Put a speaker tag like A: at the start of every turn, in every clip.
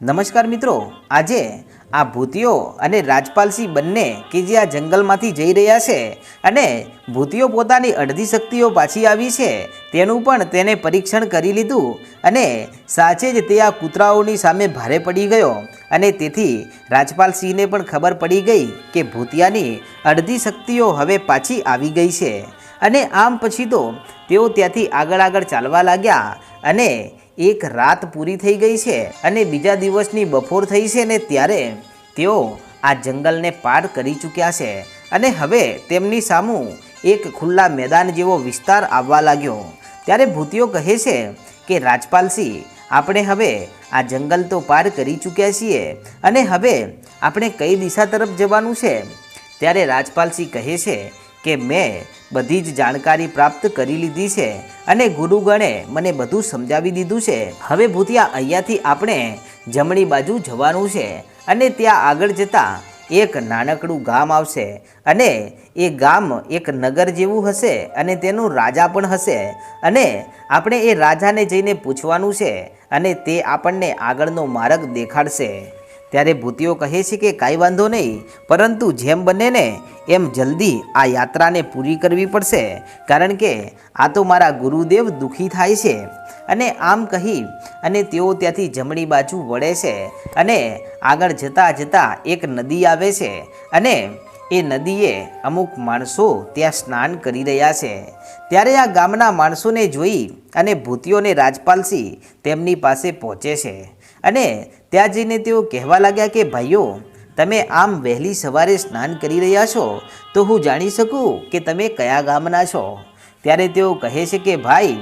A: નમસ્કાર મિત્રો, આજે આ ભૂતિયો અને રાજપાલસિંહ બંને કે જે આ જંગલમાંથી જઈ રહ્યા છે અને ભૂતિયો પોતાની અડધી શક્તિઓ પાછી આવી છે, તેનું પણ તેને પરીક્ષણ કરી લીધું અને સાચે જ તે આ કૂતરાઓની સામે ભારે પડી ગયો અને તેથી રાજપાલસિંહને પણ ખબર પડી ગઈ કે ભૂતિયાની અડધી શક્તિઓ હવે પાછી આવી ગઈ છે. અને આમ પછી તો તેઓ ત્યાંથી આગળ આગળ ચાલવા લાગ્યા અને એક રાત પૂરી થઈ ગઈ છે અને બીજા દિવસની બપોર થઈ છે ને ત્યારે તેઓ આ જંગલને પાર કરી ચૂક્યા છે અને હવે તેમની સામું એક ખુલ્લા મેદાન જેવો વિસ્તાર આવવા લાગ્યો. ત્યારે ભૂતિઓ કહે છે કે, રાજપાલસિંહ, આપણે હવે આ જંગલ તો પાર કરી ચૂક્યા છીએ અને હવે આપણે કઈ દિશા તરફ જવાનું છે? ત્યારે રાજપાલસિંહ કહે છે કે મેં બધી જ જાણકારી પ્રાપ્ત કરી લીધી છે અને ગુરુગણે મને બધું સમજાવી દીધું છે. હવે ભૂતિયા અહીંયાથી આપણે જમણી બાજુ જવાનું છે અને ત્યાં આગળ જતાં એક નાનકડું ગામ આવશે અને એ ગામ એક નગર જેવું હશે અને તેનું રાજા પણ હશે અને આપણે એ રાજાને જઈને પૂછવાનું છે અને તે આપણને આગળનો માર્ગ દેખાડશે. ત્યારે ભૂતિઓ કહે છે કે કાંઈ વાંધો નહીં, પરંતુ જેમ બને ને એમ જલ્દી આ યાત્રાને પૂરી કરવી પડશે. કારણ કે આ તો મારા ગુરુદેવ દુઃખી થાય છે. અને આમ કહી, અને તેઓ ત્યાંથી જમણી બાજુ વળે છે અને આગળ જતાં જતાં એક નદી આવે છે અને એ નદીએ અમુક માણસો ત્યાં સ્નાન કરી રહ્યા છે. ત્યારે આ ગામના માણસોને જોઈ અને ભૂતિઓને રાજપાલસિંહ તેમની પાસે પહોંચે છે. અને ત્યાં જઈને તેઓ કહેવા લાગ્યા કે, ભાઈઓ, તમે આમ વહેલી સવારે સ્નાન કરી રહ્યા છો, તો હું જાણી શકું કે તમે કયા ગામના છો? ત્યારે તેઓ કહે છે કે, ભાઈ,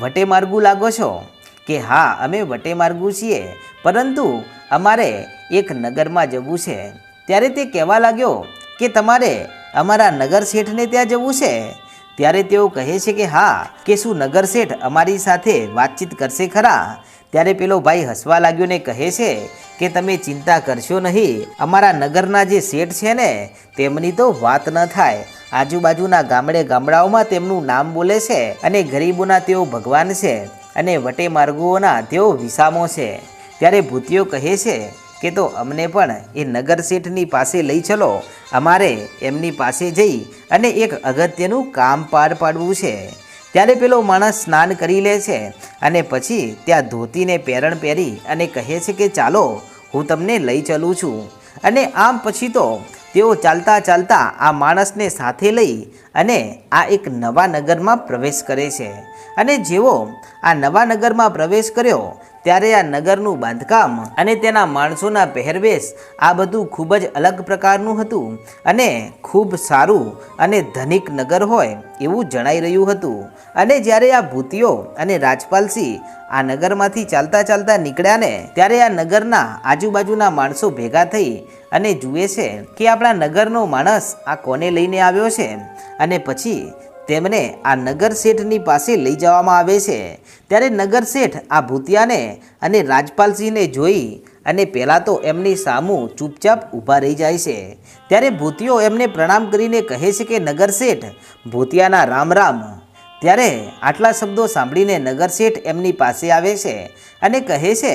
A: વટે માર્ગુ લાગો છો. કે, હા, અમે વટે માર્ગુ છીએ, પરંતુ અમારે એક નગરમાં જવું છે. ત્યારે તે કહેવા લાગ્યો કે, તમારે અમારા નગર શેઠને ત્યાં જવું છે? ત્યારે તેઓ કહે છે કે હા, કે શું નગર શેઠ અમારી સાથે વાતચીત કરશે ખરા? ત્યારે પેલો ભાઈ હસવા લાગ્યો ને કહે છે કે તમે ચિંતા કરશો નહીં, અમારા નગરના જે શેઠ છે ને, તેમની તો વાત ન થાય. આજુબાજુના ગામડે ગામડાઓમાં તેમનું નામ બોલે છે અને ગરીબોના તેઓ ભગવાન છે અને વટે માર્ગોના તેઓ વિસામો છે. ત્યારે ભૂતિઓ કહે છે કે તો અમને પણ એ નગર શેઠની પાસે લઈ ચલો. અમારે એમની પાસે જઈ અને એક અગત્યનું કામ પાર પાડવું છે. ત્યારે પેલો માણસ સ્નાન કરી લે છે અને પછી ત્યાં ધોતીને પેરણ પહેરી અને કહે છે કે, ચાલો, હું તમને લઈ ચલું છું. અને આમ પછી તો તેઓ ચાલતા ચાલતા આ માણસને સાથે લઈ અને આ એક નવા નગરમાં પ્રવેશ કરે છે. અને જેવો આ નવા નગરમાં પ્રવેશ કર્યો ત્યારે આ નગરનું બાંધકામ અને તેના માણસોના પહેરવેશ આ બધું ખૂબ જ અલગ પ્રકારનું હતું અને ખૂબ સારું અને ધનિક નગર હોય એવું જણાઈ રહ્યું હતું. અને જ્યારે આ ભૂતિઓ અને રાજપાલસિંહ આ નગરમાંથી ચાલતા ચાલતા નીકળ્યા ને ત્યારે આ નગરના આજુબાજુના માણસો ભેગા થઈ અને જુએ છે કે આપણા નગરનો માણસ આ કોને લઈને આવ્યો છે? અને પછી તેમને આ નગર શેઠની પાસે લઈ જવામાં આવે છે. ત્યારે નગરશેઠ આ ભૂતિયાને અને રાજપાલસિંહને જોઈ અને પહેલાં તો એમની સામું ચૂપચાપ ઊભા રહી જાય છે. ત્યારે ભૂતિયો એમને પ્રણામ કરીને કહે છે કે નગરશેઠ ભૂતિયાના રામ રામ. ત્યારે આટલા શબ્દો સાંભળીને નગરશેઠ એમની પાસે આવે છે અને કહે છે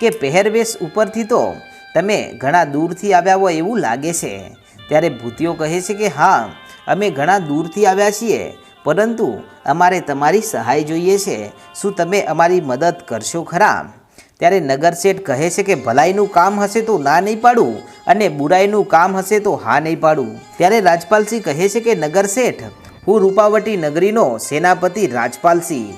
A: કે, પહેરવેશ ઉપરથી તો તમે ઘણા દૂરથી આવ્યા હોય એવું લાગે છે. ત્યારે ભૂતિયો કહે છે કે, હા અમે ઘણા દૂરથી આવ્યા છીએ, પરંતુ અમારે તમારી સહાય જોઈએ છે. શું તમે અમારી મદદ કરશો ખરા? ત્યારે નગરશેઠ કહે છે કે, ભલાઈનું કામ હશે તો ના નહીં પાડું અને બુરાઈનું કામ હશે તો હા નહીં પાડું. ત્યારે રાજપાલસિંહ કહે છે કે નગરશેઠ હું રૂપાવટી નગરીનો સેનાપતિ રાજપાલસિંહ.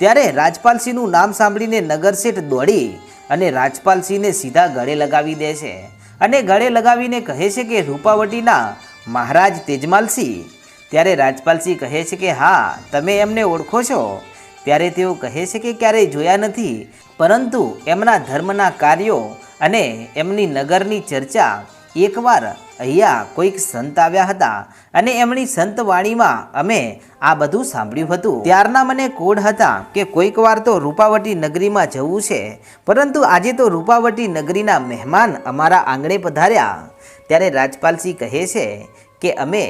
A: ત્યારે રાજપાલસિંહનું નામ સાંભળીને નગરશેઠ દોડી અને રાજપાલસિંહને સીધા ગળે લગાવી દે છે અને ગળે લગાવીને કહે છે કે, રૂપાવટીના મહારાજ તેજમાલસિંહ ત્યારે રાજપાલસિંહ કહે છે કે, હા, તમે એમને ઓળખો છો. ત્યારે તેઓ કહે છે કે, ક્યારેય જોયા નથી. પરંતુ એમના ધર્મના કાર્યો અને એમની નગરની ચર્ચા એકવાર અહીંયા કોઈક સંત આવ્યા હતા અને એમની સંત વાણીમાં અમે આ બધું સાંભળ્યું હતું. ત્યારના મને કોડ હતા કે કોઈક વાર તો રૂપાવટી નગરીમાં જવું છે, પરંતુ આજે તો રૂપાવટી નગરીના મહેમાન અમારા આંગણે પધાર્યા. ત્યારે રાજપાલસિંહ કહે છે કે અમે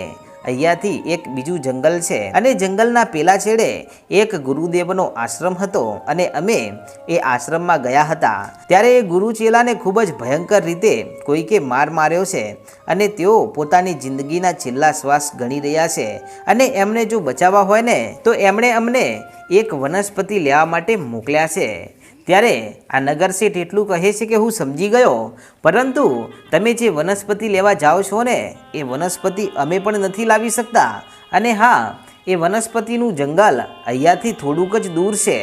A: અહીંયાથી એક બીજું જંગલ છે. અને જંગલના પેલા છેડે એક ગુરુદેવનો આશ્રમ હતો અને અમે એ આશ્રમમાં ગયા હતા. ત્યારે એ ગુરુ ચેલાને ખૂબ જ ભયંકર રીતે કોઈકે માર માર્યો છે અને તેઓ પોતાની જિંદગીના છેલ્લા શ્વાસ ગણી રહ્યા છે. અને એમને જો બચાવવા હોય ને, તો એમણે અમને એક વનસ્પતિ લેવા માટે મોકલ્યા છે. ત્યારે આ નગરશેઠ એટલું કહે છે કે હું સમજી ગયો. પરંતુ તમે જે વનસ્પતિ લેવા જાઓ છો ને, એ વનસ્પતિ અમે પણ નથી લાવી શકતા. અને હા, એ વનસ્પતિનું જંગલ અહીંયાથી થોડુંક જ દૂર છે.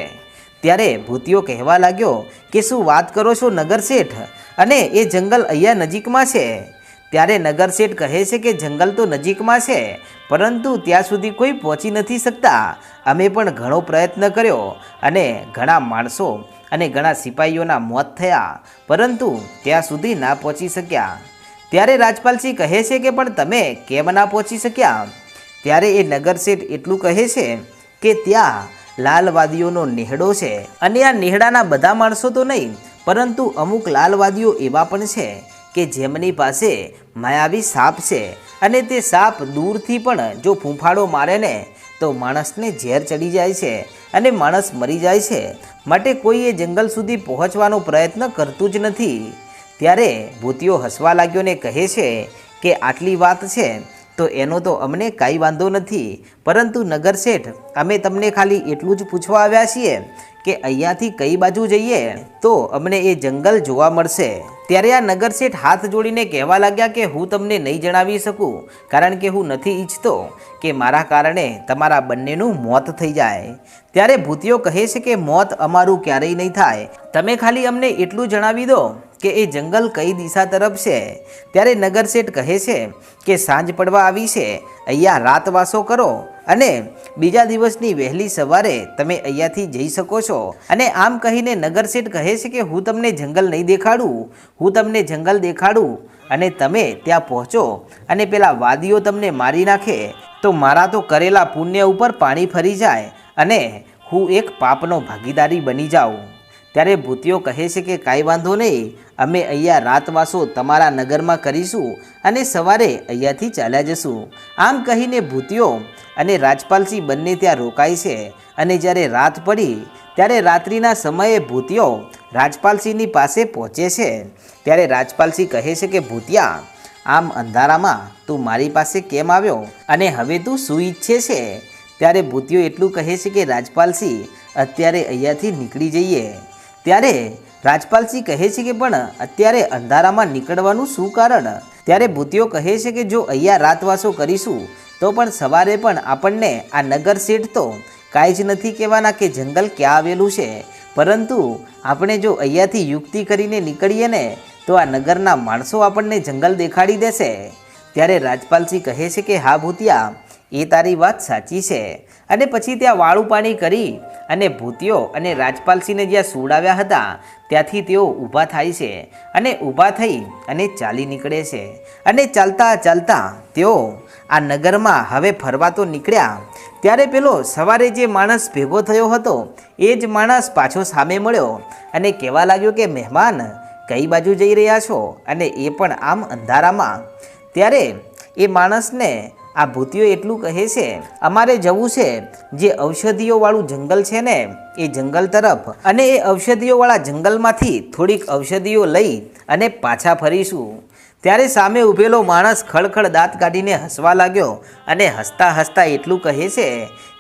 A: ત્યારે ભૂતિયો કહેવા લાગ્યો કે શું વાત કરો છો નગરશેઠ અને એ જંગલ અહીંયા નજીકમાં છે. ત્યારે નગરશેઠ કહે છે કે જંગલ તો નજીકમાં છે, પરંતુ ત્યાં સુધી કોઈ પહોંચી નથી શકતા. અમે પણ ઘણો પ્રયત્ન કર્યો અને ઘણા માણસો અને ઘણા સિપાહીઓના મોત થયા. પરંતુ ત્યાં સુધી ના પહોંચી શક્યા. ત્યારે રાજપાલસિંહ કહે છે કે, પણ તમે કેમ ના પહોંચી શક્યા? ત્યારે એ નગરસેઠ એટલું કહે છે કે, ત્યાં લાલવાદીઓનો નેહડો છે. અને આ નેહડાના બધા માણસો તો નહીં, પરંતુ અમુક લાલવાદીઓ એવા પણ છે કે જેમની પાસે માયાવી સાપ છે. અને તે સાપ દૂરથી પણ જો ફૂંફાડો મારે ને તો માણસને ઝેર ચડી જાય છે. અને માણસ મરી જાય છે, માટે કોઈ એ જંગલ સુધી પહોંચવાનો પ્રયત્ન કરતું જ નથી. ત્યારે ભૂતિયો હસવા લાગ્યો ને કહે છે કે આટલી વાત છે, તો એનો તો અમને કાંઈ વાંધો નથી. પરંતુ નગર શેઠ, અમે તમને ખાલી એટલું જ પૂછવા આવ્યા છીએ કે અહીંયાથી કઈ બાજુ જઈએ તો અમને એ જંગલ જોવા મળશે. ત્યારે આ નગરશેઠ હાથ જોડીને કહેવા લાગ્યા કે હું તમને નહીં જણાવી શકું, કારણ કે હું નથી ઈચ્છતો કે મારા કારણે તમારા બંનેનું મોત થઈ જાય. ત્યારે ભૂતિયો કહે છે કે મોત અમારું ક્યારેય નહીં થાય. તમે ખાલી અમને એટલું જણાવી દો કે એ જંગલ કઈ દિશા તરફ છે. ત્યારે નગરશેઠ કહે છે કે સાંજ પડવા આવી છે. અહીંયા રાતવાસો કરો. અને બીજા દિવસની વહેલી સવારે તમે અહીંયાથી જઈ શકો છો. અને આમ કહીને નગરસેઠ કહે છે કે, હું તમને જંગલ નહીં દેખાડું. હું તમને જંગલ દેખાડું અને તમે ત્યાં પહોંચો અને પેલા વાદીઓ તમને મારી નાખે. તો મારા તો કરેલા પુણ્ય ઉપર પાણી ફરી જાય અને હું એક પાપનો ભાગીદારી બની જાઉં. ત્યારે ભૂતિઓ કહે છે કે, કાંઈ વાંધો નહીં. અમે અહીંયા રાતવાસો તમારા નગરમાં કરીશું અને સવારે અહીંયાથી ચાલ્યા જશું. આમ કહીને ભૂતિયો અને રાજપાલસિંહ બંને ત્યાં રોકાય છે. અને જ્યારે રાત પડી, ત્યારે રાત્રિના સમયે ભૂતિયો રાજપાલસિંહની પાસે પહોંચે છે. ત્યારે રાજપાલસિંહ કહે છે કે, ભૂતિયા, આમ અંધારામાં તું મારી પાસે કેમ આવ્યો? અને હવે તું શું ઈચ્છે છે? ત્યારે ભૂતિયો એટલું કહે છે કે રાજપાલસિંહ અત્યારે અહીંયાથી નીકળી જઈએ. ત્યારે રાજપાલસિંહ કહે છે કે, પણ અત્યારે અંધારામાં નીકળવાનું શું કારણ? ત્યારે ભૂતિયો કહે છે કે, જો અહીંયા રાતવાસો કરીશું તો પણ સવારે પણ આપણને આ નગર સીટ તો કાંઈ જ નથી કહેવાના કે જંગલ ક્યાં આવેલું છે. પરંતુ આપણે જો અહીંયાથી યુક્તિ કરીને નીકળીએ ને, તો આ નગરના માણસો આપણને જંગલ દેખાડી દેશે. ત્યારે રાજપાલસિંહ કહે છે કે, હા ભૂતિયા, એ તારી વાત સાચી છે. અને પછી ત્યાં વાળું પાણી કરી અને ભૂતિયો અને રાજપાલસિંહને જ્યાં સુડાવ્યા હતા, ત્યાંથી તેઓ ઊભા થાય છે અને ઊભા થઈ અને ચાલી નીકળે છે. અને ચાલતા ચાલતા તેઓ આ નગરમાં હવે ફરવા તો નીકળ્યા. ત્યારે પેલો સવારે જે માણસ ભેગો થયો હતો, એ જ માણસ પાછો સામે મળ્યો અને કહેવા લાગ્યો કે, મહેમાન, કઈ બાજુ જઈ રહ્યા છો? અને એ પણ આમ અંધારામાં. ત્યારે એ માણસને, આ ભૂતિઓ એટલું કહે છે, અમારે જવું છે. જે ઔષધિઓવાળું જંગલ છે ને, એ જંગલ તરફ. અને એ ઔષધિઓવાળા જંગલમાંથી થોડીક ઔષધિઓ લઈ અને પાછા ફરીશું. ત્યારે સામે ઊભેલો માણસ ખળખળ દાંત કાઢીને હસવા લાગ્યો અને હસતા હસતા એટલું કહે છે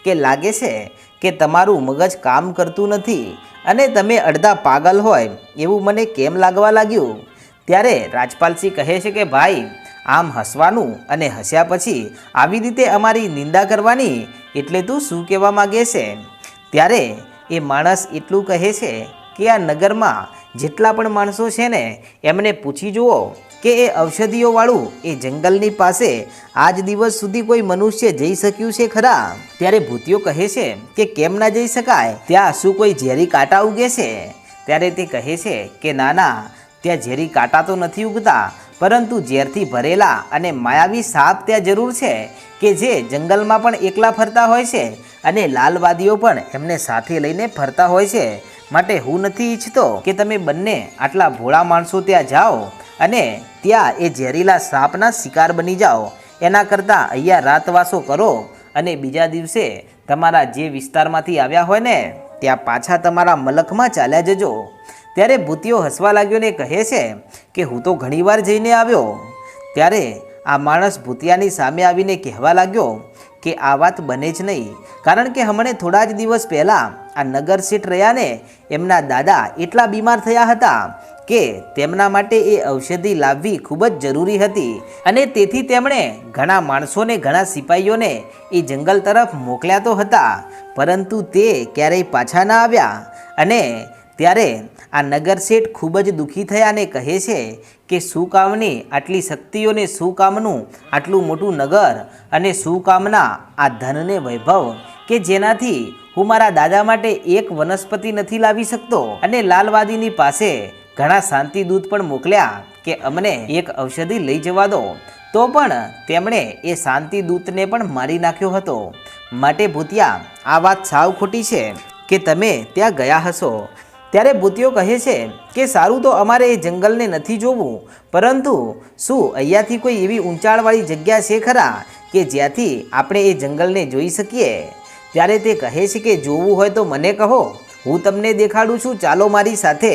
A: કે લાગે છે કે તમારું મગજ કામ કરતું નથી અને તમે અડધા પાગલ હોય એવું મને કેમ લાગવા લાગ્યું? ત્યારે રાજપાલસિંહ કહે છે કે, ભાઈ, આમ હસવાનું અને હસ્યા પછી આવી રીતે અમારી નિંદા કરવાની એટલે તું શું કહેવા માગે છે? ત્યારે એ માણસ એટલું કહે છે કે, આ નગરમાં જેટલા પણ માણસો છે ને, એમને પૂછી જુઓ કે એ ઔષધિઓવાળું એ જંગલની પાસે આજ દિવસ સુધી કોઈ મનુષ્ય જઈ શક્યું છે ખરા? ત્યારે ભૂતિયો કહે છે કે કેમ ના જઈ શકાય? ત્યાં શું કોઈ ઝેરી કાંટા ઉગે છે? ત્યારે તે કહે છે કે ના ના, ત્યાં ઝેરી કાંટા તો નથી ઉગતા, પરંતુ ઝેરથી ભરેલા અને માયાવી સાપ ત્યાં જરૂર છે કે જે જંગલમાં પણ એકલા ફરતા હોય છે અને લાલવાદીઓ પણ એમને સાથે લઈને ફરતા હોય છે. માટે હું નથી ઈચ્છતો કે તમે બંને આટલા ભોળા માણસો ત્યાં જાઓ અને ત્યાં એ ઝેરીલા સાપના શિકાર બની જાઓ. એના કરતાં અહીંયા રાતવાસો કરો અને બીજા દિવસે તમારા જે વિસ્તારમાંથી આવ્યા હોય ને, ત્યાં પાછા તમારા મલકમાં ચાલ્યા જજો. ત્યારે ભૂતિયો હસવા લાગ્યો ને કહે છે કે, હું તો ઘણીવાર જઈને આવ્યો. ત્યારે આ માણસ ભૂતિયાની સામે આવીને કહેવા લાગ્યો કે, આ વાત બને જ નહીં. કારણ કે હમણે થોડા જ દિવસ પહેલાં આ નગર શેઠ રહ્યા ને, એમના દાદા એટલા બીમાર થયા હતા કે તેમના માટે એ ઔષધિ લાવવી ખૂબ જ જરૂરી હતી અને તેથી તેમણે ઘણા માણસોને, ઘણા સિપાહીઓને એ જંગલ તરફ મોકલ્યા તો હતા, પરંતુ તે ક્યારેય પાછા ના આવ્યા. અને ત્યારે આ નગર શેઠ ખૂબ જ દુઃખી થયા અને કહે છે કે શું આટલી શક્તિઓને શું આટલું મોટું નગર અને શું આ ધનને વૈભવ કે જેનાથી હું મારા દાદા માટે એક વનસ્પતિ નથી લાવી શકતો? અને લાલવાદીની પાસે ઘણા શાંતિદૂત પણ મોકલ્યા કે અમને એક ઔષધિ લઈ જવા દો. તો પણ તેમણે એ શાંતિદૂતને પણ મારી નાખ્યો હતો. માટે ભૂતિયા, આ વાત સાવ ખોટી છે કે તમે ત્યાં ગયા હશો. ત્યારે ભૂતિયો કહે છે કે સારું તો અમારે એ જંગલને નથી જોવું, પરંતુ શું અહીંયાથી કોઈ એવી ઊંચાણવાળી જગ્યા છે ખરા કે જ્યાંથી આપણે એ જંગલને જોઈ શકીએ? ત્યારે તે કહે છે કે જોવું હોય તો મને કહો. હું તમને દેખાડું છું, ચાલો મારી સાથે.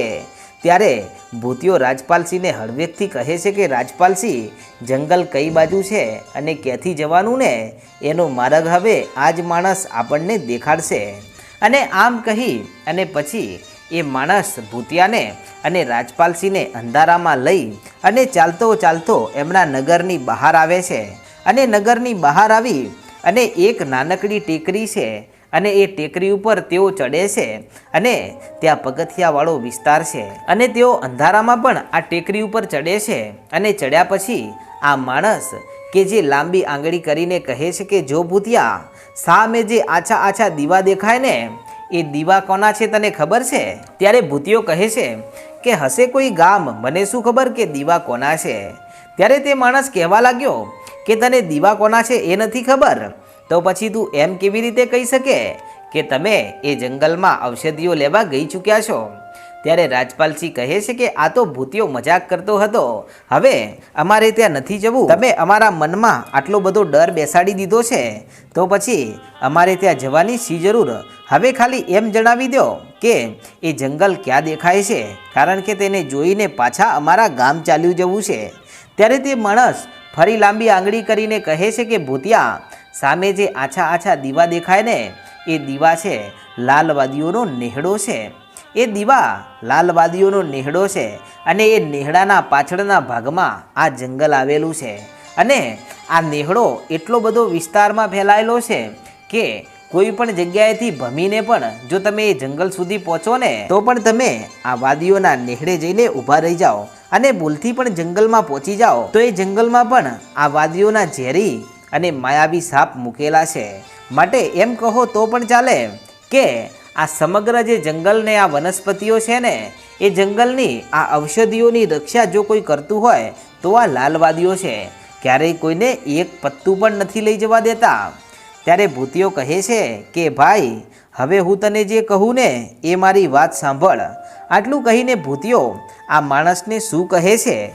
A: ત્યારે ભૂતિયો રાજપાલસિંહને હળવેકથી કહે છે કે રાજપાલસિંહ જંગલ કઈ બાજુ છે અને ક્યાંથી જવાનું ને? એનો માર્ગ હવે આ જ માણસ આપણને દેખાડશે. અને આમ કહી અને પછી એ માણસ ભૂતિયાને અને રાજપાલસિંહને અંધારામાં લઈ અને ચાલતો ચાલતો એમના નગરની બહાર આવે છે. અને નગરની બહાર આવી અને એક નાનકડી ટેકરી છે અને એ ટેકરી ઉપર તેઓ ચડે છે અને ત્યાં પગથિયાવાળો વિસ્તાર છે. અને તેઓ અંધારામાં પણ આ ટેકરી ઉપર ચડે છે અને ચડ્યા પછી આ માણસ કે જે લાંબી આંગળી કરીને કહે છે કે, જો ભૂતિયા સામે જે આછા આછા દીવા દેખાય ને? એ દીવા કોના છે તને ખબર છે? ત્યારે ભૂતિયો કહે છે કે, હશે કોઈ ગામ, મને શું ખબર કે દીવા કોના છે? ત્યારે તે માણસ કહેવા લાગ્યો કે, તને દીવા કોના છે એ નથી ખબર? તો પછી તું એમ કેવી રીતે કહી શકે કે તમે એ જંગલમાં ઔષધિઓ લેવા ગઈ ચૂક્યા છો? ત્યારે રાજપાલસિંહ કહે છે કે આ તો ભૂતિયો મજાક કરતો હતો. હવે અમારે ત્યાં નથી જવું. તમે અમારા મનમાં આટલો બધો ડર બેસાડી દીધો છે. તો પછી અમારે ત્યાં જવાની શી જરૂર? હવે ખાલી એમ જણાવી દો કે એ જંગલ ક્યાં દેખાય છે? કારણ કે તેને જોઈને પાછા અમારા ગામ ચાલ્યું જવું છે. ત્યારે તે માણસ ફરી લાંબી આંગળી કરીને કહે છે કે, ભૂતિયા સામે જે આછા આછા દીવા દેખાય ને, એ દીવા છે, લાલવાદીઓનો નેહડો છે. એ દીવા લાલવાદીઓનો નેહડો છે અને એ નેહડાના પાછળના ભાગમાં આ જંગલ આવેલું છે. અને આ નેહડો એટલો બધો વિસ્તારમાં ફેલાયેલો છે કે કોઈ પણ જગ્યાએથી ભમીને પણ જો તમે એ જંગલ સુધી પહોંચો ને, તો પણ તમે આ વાદીઓના નેહડે જઈને ઊભા રહી જાઓ અને ભૂલથી પણ જંગલમાં પહોંચી જાઓ. તો એ જંગલમાં પણ આ વાદીઓના ઝેરી અને માયાવી સાપ મૂકેલા છે. માટે એમ કહો તો પણ ચાલે કે આ સમગ્ર જે જંગલને આ વનસ્પતિઓ છે ને, એ જંગલની આ ઔષધિઓની રક્ષા જો કોઈ કરતું હોય, તો આ લાલવાદીઓ છે. ક્યારેય કોઈને એક પત્તું પણ નથી લઈ જવા દેતા. ત્યારે ભૂતિઓ કહે છે કે, ભાઈ, હવે હું તને જે કહું ને, એ મારી વાત સાંભળ. આટલું કહીને ભૂતિઓ આ માણસને શું કહે છે?